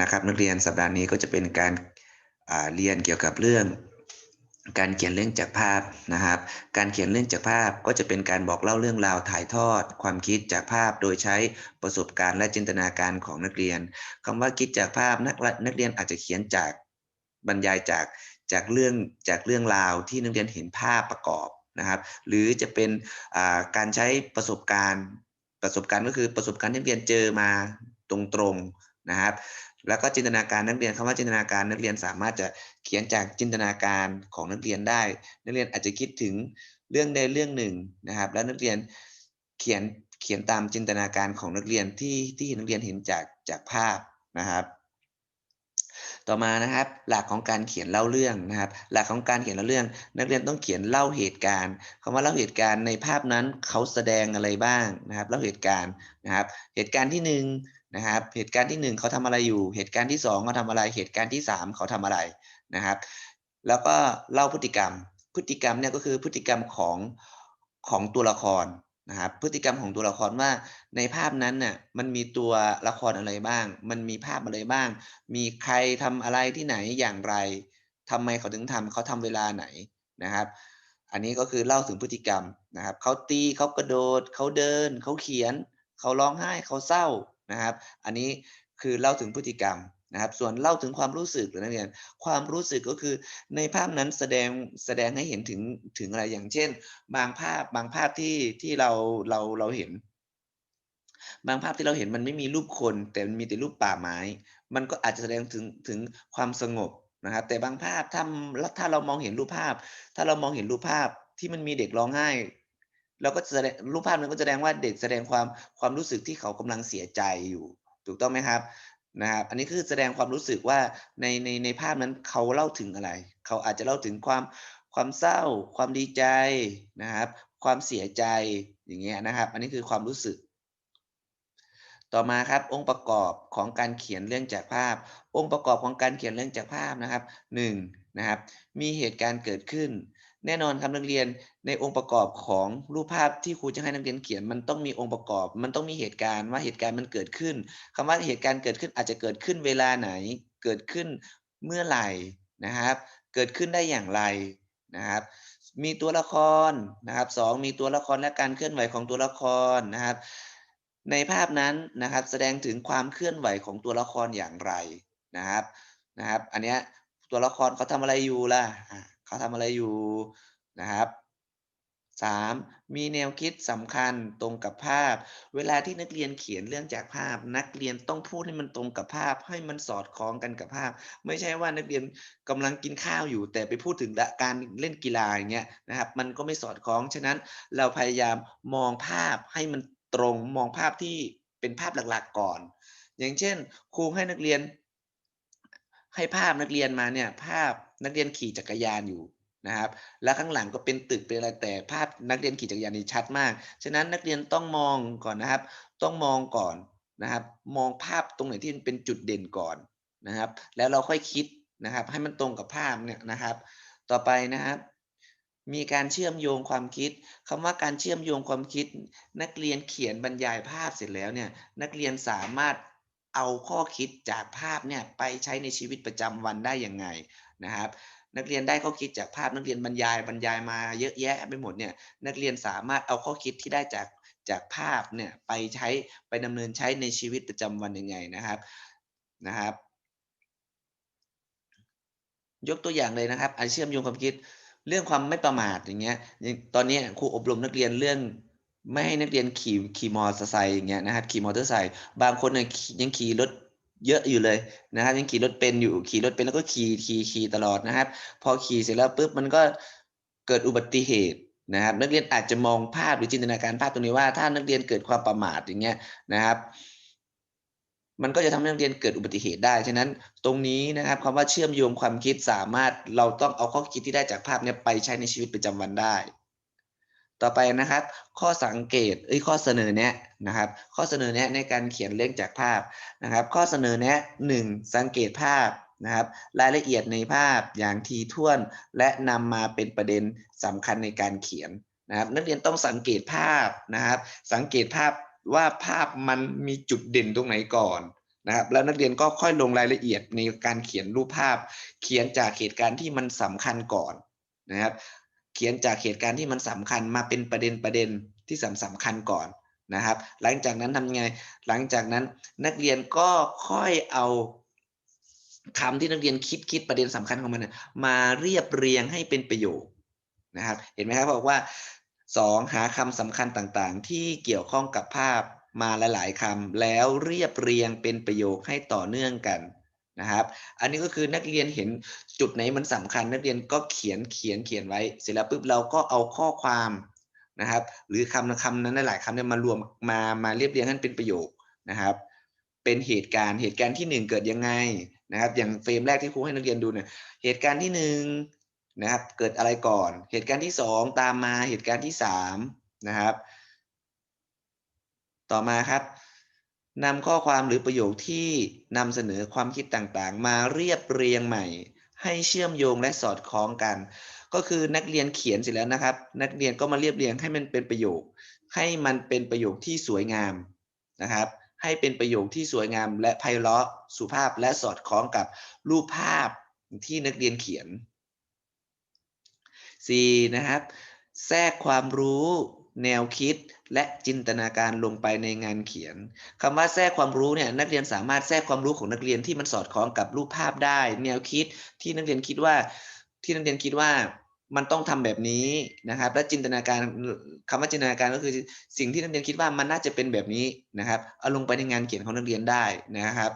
นะครับ นักเรียนสัปดาห์นี้ก็จะเป็นการาเรียนเกี่ยวกับเรื่อง การเขียนเรื่องจากภาพนะครับ การเขียนเรื่องจากภาพก็จะเป็นการบอกเล่าเรื่องราวถ่ายทอด ความคิดจากภาพโดยใช้ประสบการณ์และจินตนาการของนักเรียนคำว่าคิดจากภาพนักนักเรียนอาจจะเขียนจากบรรยายจากจากเรื่องจากเรื่องราวที่นักเรียนเห็นภาพประกอบนะครับหรือจะเป็นาการใช้ประสบการณ์ประสบการณ์ก็คือประสบการณ์ที่นักเรียนเจอมาตรงๆนะครับ แล้วก็จินตนาการนักเรียนคำว่าจินตนาการนักเรียนสามารถจะเขียนจากจินตนาการของนักเรียนได้ นักเรียนอาจจะคิดถึงเรื่องใดเรื่องหนึ่งนะครับ แล้วนักเรียนเขียนเขียนตามจินตนาการของนักเรียนที่ที่นักเรียนเห็นจากจากภาพนะครับ ต่อมานะครับ หลักของการเขียนเล่าเรื่องนะครับ หลักของการเขียนเล่าเรื่อง นักเรียนต้องเขียนเล่าเหตุการณ์คำว่าเล่าเหตุการณ์ในภาพนั้นเขาแสดงอะไรบ้างนะครับ เล่าเหตุการณ์นะครับ เหตุการณ์ที่ห นะครับเหตุการณ์ที่หนึ่งเขาทำอะไรอยู่ เหตุการณ์ที่สองเขาทำอะไร เหตุการณ์ที่สามเขาทำอะไรนะครับ แล้วก็เล่าพฤติกรรม พฤติกรรมเนี่ยก็คือพฤติกรรมของของตัวละครนะครับพฤติกรรมของตัวละครว่าในภาพนั้นน่ะมันมีตัวละครอะไรบ้าง มันมีภาพอะไรบ้าง มีใครทำอะไรที่ไหนอย่างไรทำไมเขาถึงทำเขาทำเวลาไหนนะครับ อันนี้ก็คือเล่าถึงพฤติกรรมนะครับเขาตีเขากระโดดเขาเดินเขาเขียนเขาร้องไห้เขาเศร้า นะครับ อันนี้คือเล่าถึงพฤติกรรมนะครับ ส่วนเล่าถึงความรู้สึกหรือนักเรียน ความรู้สึกก็คือในภาพนั้นแสดงแสดงให้เห็นถึงถึงอะไรอย่างเช่น บางภาพบางภาพที่ที่เราเราเราเห็น บางภาพที่เราเห็นมันไม่มีรูปคน แต่มันมีแต่รูปป่าไม้ มันก็อาจจะแสดงถึงถึงความสงบนะครับ แต่บางภาพถ้าถ้าเรามองเห็นรูปภาพ ถ้าเรามองเห็นรูปภาพที่มันมีเด็กร้องไห้ เราก็แสดงรูปภาพนั้นก็แสดงว่าเด็กแสดงความความรู้สึกที่เขากำลังเสียใจอยู่ ถูกต้องไหมครับนะครับอันนี้คือแสดงความรู้สึกว่าในในในภาพนั้นเขาเล่าถึงอะไร เขาอาจจะเล่าถึงความความเศร้า ความดีใจนะครับ ความเสียใจอย่างเงี้ยนะครับ อันนี้คือความรู้สึก ต่อมาครับองค์ประกอบของการเขียนเรื่องจากภาพ องค์ประกอบของการเขียนเรื่องจากภาพนะครับหนึ่งนะครับมีเหตุการณ์เกิดขึ้น แน่นอนครับนักเรียนในองค์ประกอบของรูปภาพที่ครูจะให้นักเรียนเขียนมันต้องมีองค์ประกอบ มันต้องมีเหตุการณ์ว่าเหตุการณ์มันเกิดขึ้นคำว่าเหตุการณ์เกิดขึ้นอาจจะเกิดขึ้นเวลาไหน เกิดขึ้นเมื่อไหร่นะครับ เกิดขึ้นได้อย่างไรนะครับมีตัวละครนะครับสองมีตัวละครและการเคลื่อนไหวของตัวละครนะครับ ในภาพนั้นนะครับแสดงถึงความเคลื่อนไหวของตัวละครอย่างไรนะครับนะครับ อันเนี้ยตัวละครเขาทำอะไรอยู่ล่ะเขาทำอะไรอยู่นะครับสามมีแนวคิดสำคัญตรงกับภาพ เวลาที่นักเรียนเขียนเรื่องจากภาพ นักเรียนต้องพูดให้มันตรงกับภาพ ให้มันสอดคล้องกันกับภาพ ไม่ใช่ว่านักเรียนกำลังกินข้าวอยู่ แต่ไปพูดถึงการเล่นกีฬาอย่างเงี้ยนะครับ มันก็ไม่สอดคล้อง ฉะนั้นเราพยายามมองภาพให้มัน ตรงมองภาพที่เป็นภาพหลักๆก่อน อย่างเช่น ครูให้นักเรียน ให้ภาพนักเรียนมาเนี่ยภาพนักเรียนขี่จักรยานอยู่นะครับ แล้วข้างหลังก็เป็นตึกเป็นอะไรแต่ภาพนักเรียนขี่จักรยานนี่ชัดมาก ฉะนั้นนักเรียนต้องมองก่อนนะครับ ต้องมองก่อนนะครับ มองภาพตรงไหนที่เป็นจุดเด่นก่อนนะครับ แล้วเราค่อยคิดนะครับ ให้มันตรงกับภาพเนี่ยนะครับ ต่อไปนะครับ มีการเชื่อมโยงความคิดคำว่าการเชื่อมโยงความคิด นักเรียนเขียนบรรยายภาพเสร็จแล้วเนี่ยนักเรียนสามารถเอาข้อคิดจากภาพเนี่ยไปใช้ในชีวิตประจำวันได้ยังไงนะครับนักเรียนได้ข้อคิดจากภาพนักเรียนบรรยายบรรยายมาเยอะแยะไปหมดเนี่ยนักเรียนสามารถเอาข้อคิดที่ได้จากจากภาพเนี่ยไปใช้ไปดำเนินใช้ในชีวิตประจำวันยังไงนะครับนะครับ ยกตัวอย่างเลยนะครับอาเชื่อมโยงความคิด เรื่องความไม่ประมาทอย่างเงี้ยตอนนี้ครูอบรมนักเรียนเรื่องไม่ให้นักเรียนขี่ขี่มอเตอร์ไซค์อย่างเงี้ยนะครับขี่มอเตอร์ไซค์บางคนเนี่ยยังขี่รถเยอะอยู่เลยนะครับยังขี่รถเป็นอยู่ขี่รถเป็นแล้วก็ขี่ขี่ขี่ตลอดนะครับ พอขี่เสร็จแล้วปุ๊บมันก็เกิดอุบัติเหตุนะครับ นักเรียนอาจจะมองภาพหรือจินตนาการภาพตรงนี้ว่า ถ้านักเรียนเกิดความประมาทอย่างเงี้ยนะครับ มันก็จะทำให้นักเรียนเกิดอุบัติเหตุได้ ฉะนั้นตรงนี้นะครับคำว่าเชื่อมโยงความคิดสามารถเราต้องเอาข้อคิดที่ได้จากภาพนี้ไปใช้ในชีวิตประจำวันได้ ต่อไปนะครับ ข้อสังเกตเอ้ยข้อเสนอแนะนะครับ ข้อเสนอแนะในการเขียนเรื่องจากภาพนะครับ ข้อเสนอแนะหนึ่งสังเกตภาพนะครับ รายละเอียดในภาพอย่างทีท่วน และนำมาเป็นประเด็นสำคัญในการเขียนนะครับ นักเรียนต้องสังเกตภาพนะครับ สังเกตภาพ ว่าภาพมันมีจุดเด่นตรงไหนก่อนนะครับแล้วนักเรียนก็ค่อยลงรายละเอียดในการเขียนรูปภาพ เขียนจากเหตุการณ์ที่มันสำคัญก่อนนะครับ เขียนจากเหตุการณ์ที่มันสำคัญมาเป็นประเด็นประเด็นที่สำสำคัญก่อนนะครับ หลังจากนั้นทำไงหลังจากนั้นนักเรียนก็ค่อยเอาคำที่นักเรียนคิดคิดประเด็นสำคัญของมันมาเรียบเรียงให้เป็นประโยคนะครับ เห็นไหมครับบอกว่า สองหาคำสำคัญต่างๆ ที่เกี่ยวข้องกับภาพมาหลายๆคำแล้วเรียบเรียงเป็นประโยคให้ต่อเนื่องกันนะครับ อันนี้ก็คือนักเรียนเห็นจุดไหนมันสำคัญ นักเรียนก็เขียนเขียนเขียนไว้ เสร็จแล้วปุ๊บเราก็เอาข้อความนะครับ หรือคำคำนั้นหลายคำเนี่ยมารวมมามาเรียบเรียงให้เป็นประโยคนะครับ เป็นเหตุการณ์เหตุการณ์ที่หนึ่งเกิดยังไงนะครับ อย่างเฟรมแรกที่ครูให้นักเรียนดูเนี่ยเหตุการณ์ที่ห นะครับ เกิดอะไรก่อน เหตุการณ์ที่สองตามมาเหตุการณ์ที่สามนะครับ ต่อมาครับนำข้อความหรือประโยคที่นำเสนอความคิดต่างๆ มาเรียบเรียงใหม่ ให้เชื่อมโยงและสอดคล้องกัน ก็คือนักเรียนเขียนเสร็จแล้วนะครับ นักเรียนก็มาเรียบเรียงให้มันเป็นประโยค ให้มันเป็นประโยคที่สวยงามนะครับ ให้เป็นประโยคที่สวยงาม และไพเราะสุภาพและสอดคล้องกับรูปภาพที่นักเรียนเขียน 4. นะครับ แทรกความรู้แนวคิดและจินตนาการลงไปในงานเขียนคำว่าแทรกความรู้เนี่ยนักเรียนสามารถแทรกความรู้ของนักเรียนที่มันสอดคล้องกับรูปภาพได้ แนวคิดที่นักเรียนคิดว่าที่นักเรียนคิดว่ามันต้องทำแบบนี้นะครับ และจินตนาการคำว่าจินตนาการก็คือสิ่งที่นักเรียนคิดว่ามันน่าจะเป็นแบบนี้นะครับเอาลงไปในงานเขียนของนักเรียนได้นะครับ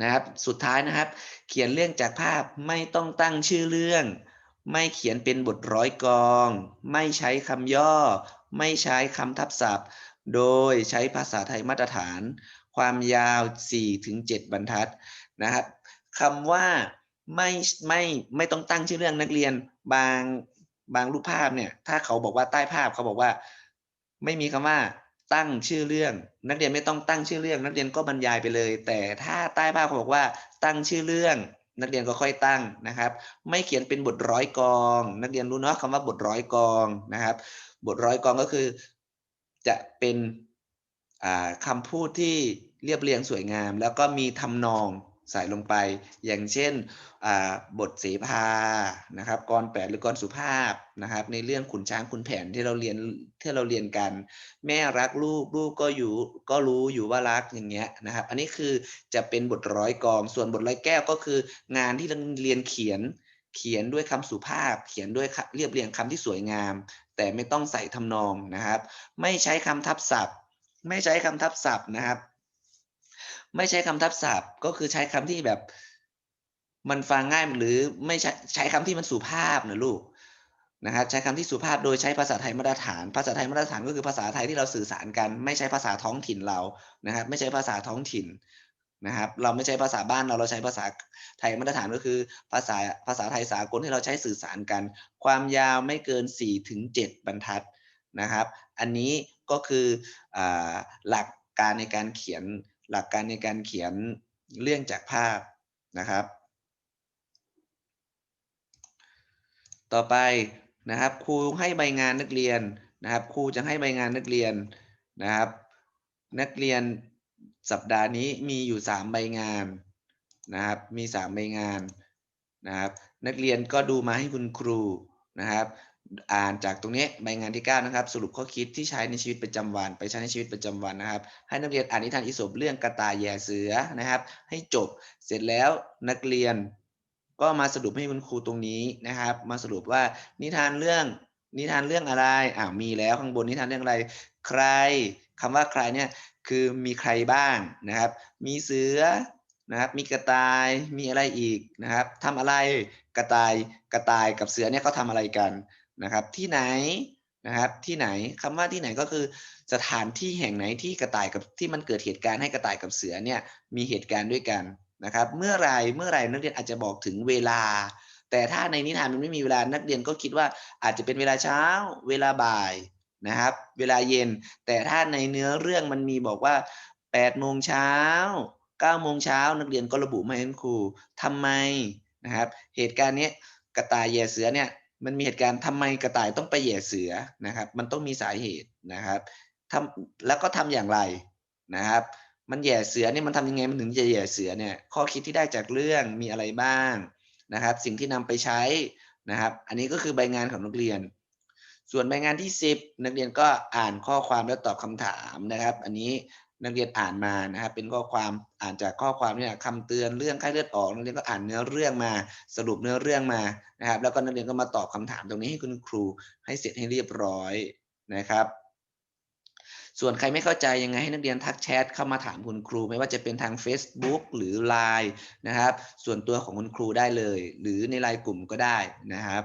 นะครับ สุดท้ายนะครับ เขียนเรื่องจากภาพไม่ต้องตั้งชื่อเรื่อง ไม่เขียนเป็นบทร้อยกอง ไม่ใช้คำย่อ ไม่ใช้คำทับศัพท์ โดยใช้ภาษาไทยมาตรฐาน ความยาว 4-7 บรรทัดนะครับคำว่าไม่ไม่ไม่ต้องตั้งชื่อเรื่องนักเรียนบางบางรูปภาพเนี่ย ถ้าเขาบอกว่าใต้ภาพเขาบอกว่า ไม่มีคำว่า ตั้งชื่อเรื่อง นักเรียนไม่ต้องตั้งชื่อเรื่อง นักเรียนก็บรรยายไปเลย แต่ถ้าใต้ภาพเขาบอกว่าตั้งชื่อเรื่อง นักเรียนก็ค่อยตั้งนะครับ ไม่เขียนเป็นบทร้อยกอง นักเรียนรู้เนาะคำว่าบทร้อยกองนะครับ บทร้อยกองก็คือ จะเป็นคำพูดที่เรียบเรียงสวยงาม แล้วก็มีทำนอง ใส่ลงไป อย่างเช่นบทเสภานะครับกรแปดหรือกรสุภาพนะครับ ในเรื่องขุนช้างขุนแผนที่เราเรียนที่เราเรียนกัน แม่รักลูกลูกก็อยู่ก็รู้อยู่ว่ารักอย่างเงี้ยนะครับ อันนี้คือจะเป็นบทร้อยกอง ส่วนบทร้อยแก้วก็คืองานที่เราเรียนเขียนเขียนด้วยคำสุภาพ เขียนด้วยเรียบเรียงคำที่สวยงาม แต่ไม่ต้องใส่ทำนองนะครับ ไม่ใช้คำทับศัพท์ ไม่ใช้คำทับศัพท์นะครับ ไม่ใช้คำทับศัพท์ก็คือใช้คำที่แบบ มันฟังง่ายหรือไม่ใช้ใช้คำที่มันสุภาพนะลูกนะครับใช้คำที่สุภาพโดยใช้ภาษาไทยมาตรฐาน ภาษาไทยมาตรฐานก็คือภาษาไทยที่เราสื่อสารกัน ไม่ใช้ภาษาท้องถิ่นเรานะครับ ไม่ใช่ภาษาท้องถิ่นนะครับ เราไม่ใช้ภาษาบ้านเราเราใช้ภาษาไทยมาตรฐานก็คือ ภาษาภาษาไทยสากลที่เราใช้สื่อสารกัน ความยาวไม่เกิน4ถึง7บรรทัดนะครับ อันนี้ก็คืออหลักการในการเขียน หลักการในการเขียนเรื่องจากภาพนะครับ ต่อไปนะครับครูให้ใบงานนักเรียนนะครับครูจะให้ใบงานนักเรียนนะครับ นักเรียนสัปดาห์นี้มีอยู่ 3 ใบงานนะครับ มี 3 ใบงานนะครับ นักเรียนก็ดูมาให้คุณครูนะครับ อ่านจากตรงนี้ใบงานที่ 9 นะครับ สรุปข้อคิดที่ใช้ในชีวิตประจำวัน ไปใช้ในชีวิตประจำวันนะครับ ให้นักเรียนอ่านนิทานอิศบเรื่องกระต่ายแย่เสือนะครับ ให้จบเสร็จแล้วนักเรียน ก็มาสรุปให้คุณครูตรงนี้นะครับ มาสรุปว่านิทานเรื่องนิทานเรื่องอะไรอ่ามีแล้วข้างบนนิทานเรื่องอะไร ใครคำว่าใครเนี่ยคือมีใครบ้างนะครับ มีเสือนะครับมีกระต่ายมีอะไรอีกนะครับทำอะไรกระต่ายกระต่ายกับเสือเนี่ยเขาทาอะไรกัน นะครับที่ไหนนะครับที่ไหนคำว่าที่ไหนก็คือสถานที่แห่งไหนที่กระต่ายกับที่มันเกิดเหตุการณ์ให้กระต่ายกับเสือเนี่ยมีเหตุการณ์ด้วยกันนะครับเมื่อไรเมื่อไรนักเรียนอาจจะบอกถึงเวลา แต่ถ้าในนิทานมันไม่มีเวลานักเรียนก็คิดว่าอาจจะเป็นเวลาเช้า เวลาบ่ายนะครับ เวลาเย็น แต่ถ้าในเนื้อเรื่องมันมีบอกว่า8โมงเช้า9โมงเช้านักเรียนก็ระบุมาให้ครูทำไมนะครับ เหตุการณ์นี้กระต่ายแย่เสือเนี่ย มันมีเหตุการณ์ทำไมกระต่ายต้องไปแย่เสือนะครับ มันต้องมีสาเหตุนะครับทำแล้วก็ทำอย่างไรนะครับ มันแย่เสือเนี่ยมันทำยังไงมันถึงจะแย่เสือเนี่ยข้อคิดที่ได้จากเรื่องมีอะไรบ้างนะครับ สิ่งที่นำไปใช้นะครับ อันนี้ก็คือใบงานของนักเรียน ส่วนใบงานที่ 10 นักเรียนก็อ่านข้อความแล้วตอบคำถามนะครับ อันนี้ นักเรียนอ่านมานะครับเป็นข้อความอ่านจากข้อความเนี่ยคำเตือนเรื่องไข้เลือดออกนักเรียนก็อ่านเนื้อเรื่องมาสรุปเนื้อเรื่องมานะครับ แล้วก็นักเรียนก็มาตอบคำถามตรงนี้ให้คุณครูให้เสร็จให้เรียบร้อยนะครับ ส่วนใครไม่เข้าใจยังไงให้นักเรียนทักแชทเข้ามาถามคุณครู ไม่ว่าจะเป็นทาง Facebook หรือ Line นะครับ ส่วนตัวของคุณครูได้เลย หรือในไลน์กลุ่มก็ได้นะครับ